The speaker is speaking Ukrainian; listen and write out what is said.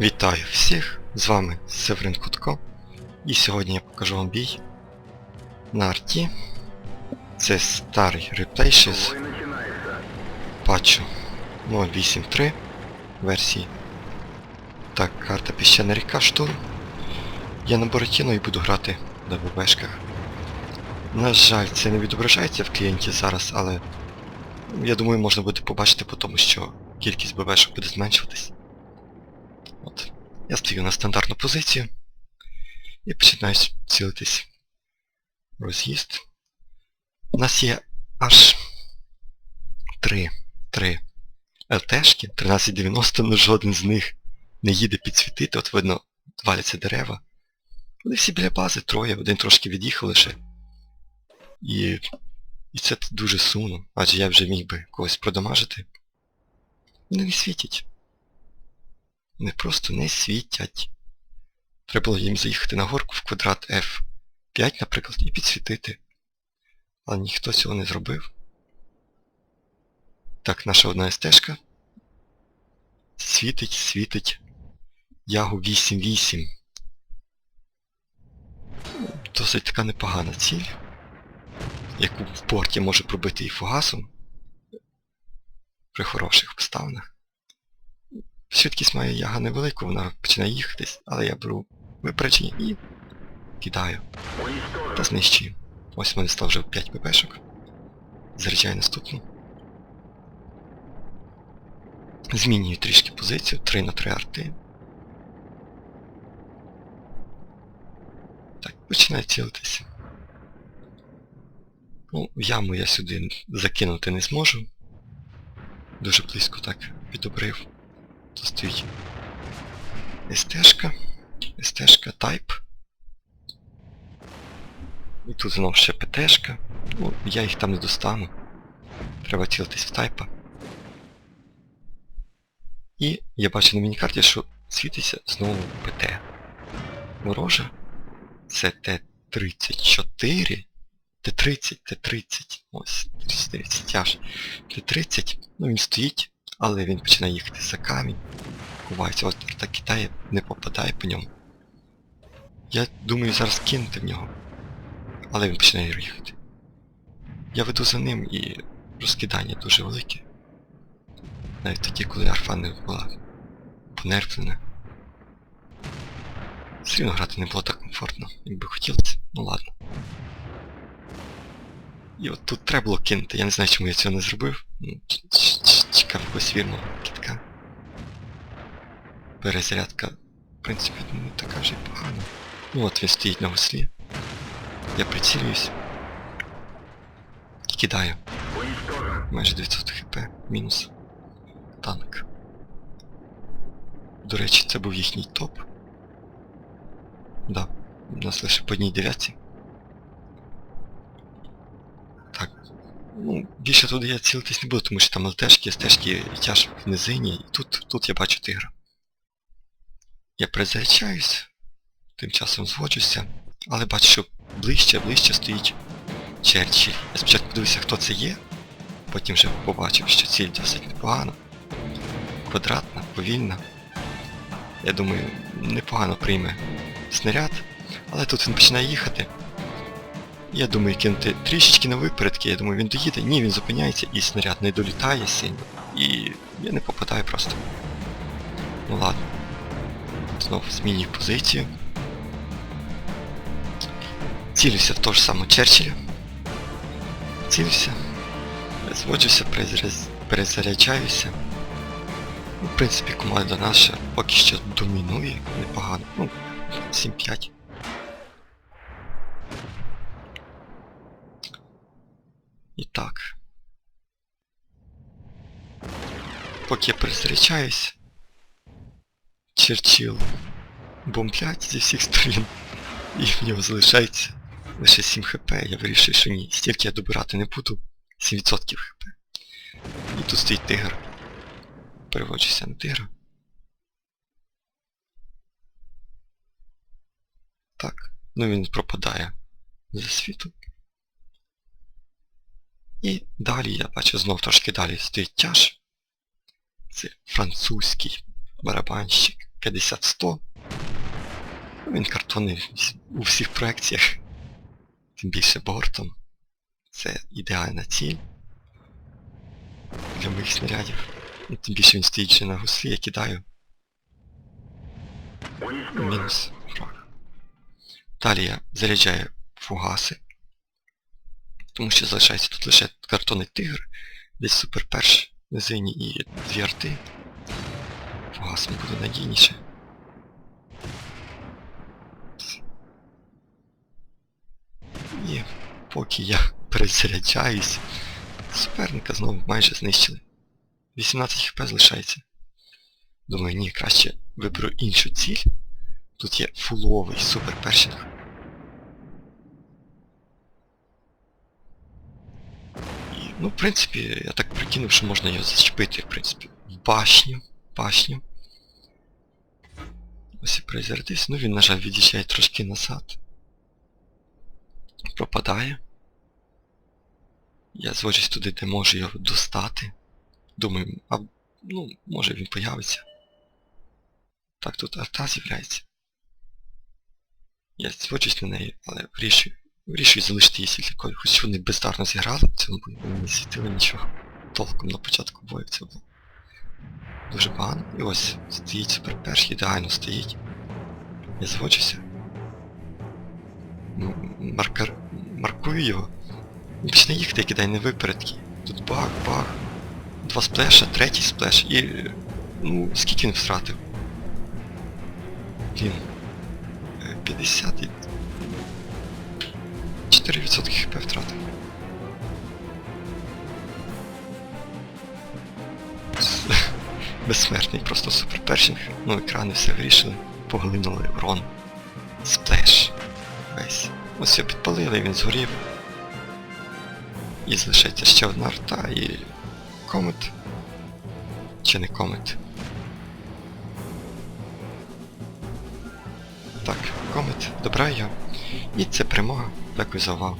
Вітаю всіх! З вами Северин Кутко. І сьогодні я покажу вам бій на арті. Це старий Reptations патчу 083 версії. Так, карта Піщана ріка штурм. Я на Боротіно і буду грати на ББшках. На жаль, це не відображається в клієнті зараз, але я думаю можна буде побачити по тому, що кількість ББшок буде зменшуватись. От. Я стою на стандартну позицію і починаю цілитись. Роз'їзд. У нас є аж три, три ЛТшки, 1390, але жоден з них не їде підсвітити, от видно, валяться дерева. Вони всі біля бази, троє, один трошки від'їхав лише. І... І це дуже сумно, адже я вже міг би когось продамажити. Вони не світять. Вони просто не світять. Треба було їм заїхати на горку в квадрат F5, наприклад, і підсвітити. Але ніхто цього не зробив. Так, наша одна стежка. Світить, світить. Ягу 8-8. Досить така непогана ціль, яку в порті може пробити і фугасом при хороших обставинах. Швидкість має яга невелику, вона починає їхатись, але я беру випередження і кидаю. Та знищую. Ось в мене став вже 5 ППшок. Заряджаю наступну. Змінюю трішки позицію, 3 на 3 арти. Так, починаю цілитися. Ну, яму я сюди закинути не зможу. Дуже близько так підобрив. Тут стоїть СТшка Type. І тут знову ще ПТшка. Ну, я їх там не достану. Треба цілитись в тайпа. І я бачу на мінікарті, що світиться знову ПТ. Ворожа. Це Т-34. Т-30, Т-30. Ось, 30 аж. Т-30. Ну він стоїть, але він починає їхати за камінь. Ховається, от так Китай не попадає по ньому. Я думаю зараз кинути в нього. Але він починає їхати. Я веду за ним і розкидання дуже велике. Навіть тоді, коли арфа не була понервлена. Рівно грати не було так комфортно, якби хотілося. Ну ладно. І от тут треба було кинути, я не знаю чому я цього не зробив. Ну, Чекав якогось вірного кітка. Перезарядка, в принципі, не така вже й погана. Ну от він стоїть на веслі. Я прицілююсь. І кидаю. Майже 900 хп. Мінус. Танк. До речі, це був їхній топ. Да. У нас лише по одній дев'ятці. Так. Ну, більше туди я цілитись не буду, тому що там ЛТшки, СТшки і тяж в низині. І тут, тут я бачу тигра. Я призаряджаюсь, тим часом зводжуся, але бачу, що ближче, ближче стоїть Черчилль. Я спочатку дивився, хто це є, потім вже побачив, що ціль досить непогана. Квадратна, повільна. Я думаю, непогано прийме снаряд, але тут він починає їхати. Я думаю кинути трішечки на випередки, я думаю він доїде. Ні, він зупиняється і снаряд не долітає сильно. І я не попадаю просто. Ну ладно. Знову змінюю позицію. Цілюся в того ж самого Черчилля. Цілюся. Зводжуся, перезаряджаюся. Ну, в принципі, команда наша поки що домінує непогано. Ну, 7-5. І так. Поки я перезаряджаюсь, Черчилл бомблять зі всіх сторін. І в нього залишається лише 7 хп. Я вирішив, що ні, стільки я добирати не буду. 7% хп. І тут стоїть тигр. Переводжуся на тигра. Так, ну він пропадає за світу. І далі я бачу знов трошки далі стоїть тяж. Це французький барабанщик. 50-100. Ну, Він картонний у всіх проекціях. Тим більше бортом. Це ідеальна ціль для моїх снарядів. Тим більше він стоїть ще на гуслі, я кидаю. Мінус. Далі я заряджаю фугаси. Тому що залишається тут лише картонний тигр, десь супер перш низині і дві арти. Фугасом буде надійніше. І поки я перезаряджаюсь, суперника знову майже знищили. 18 хп залишається. Думаю, ні, краще виберу іншу ціль. Тут є фуловий супер першинг. І, ну, в принципі, я так прикинув, що можна його зачепити, в принципі. Башню. Башню. Ось і перезарядився. Ну він, на жаль, від'їжджає трошки назад. Пропадає. Я зводжусь туди, де можу його достати. Думаю, а ну, може він появиться. Так, тут арта з'являється. Я зводжусь на неї, але вирішую, вирішую залишити її сількою. Хоч вони бездарно зіграли в цьому бою, вони не світили нічого. Толком на початку бою це було. Дуже погано. І ось стоїть супер перш, ідеально стоїть. Я зводжуся. Ну, Маркер... Маркую його. Він почне їхати, я кидаю не випередки. Тут баг, баг. Два сплеша, третій сплеш і... е, Ну, скільки він втратив? Е, 50 і... 4% хп втратив. С- Безсмертний, просто суперпершинг. Ну, екрани все вирішили. Поглинули урон. Сплеш. Весь. Ось його підпалили, він згорів. І залишається ще одна арта і... Комет. Чи не комет? Так, комет, добра я. І це перемога. D'accord, ça va.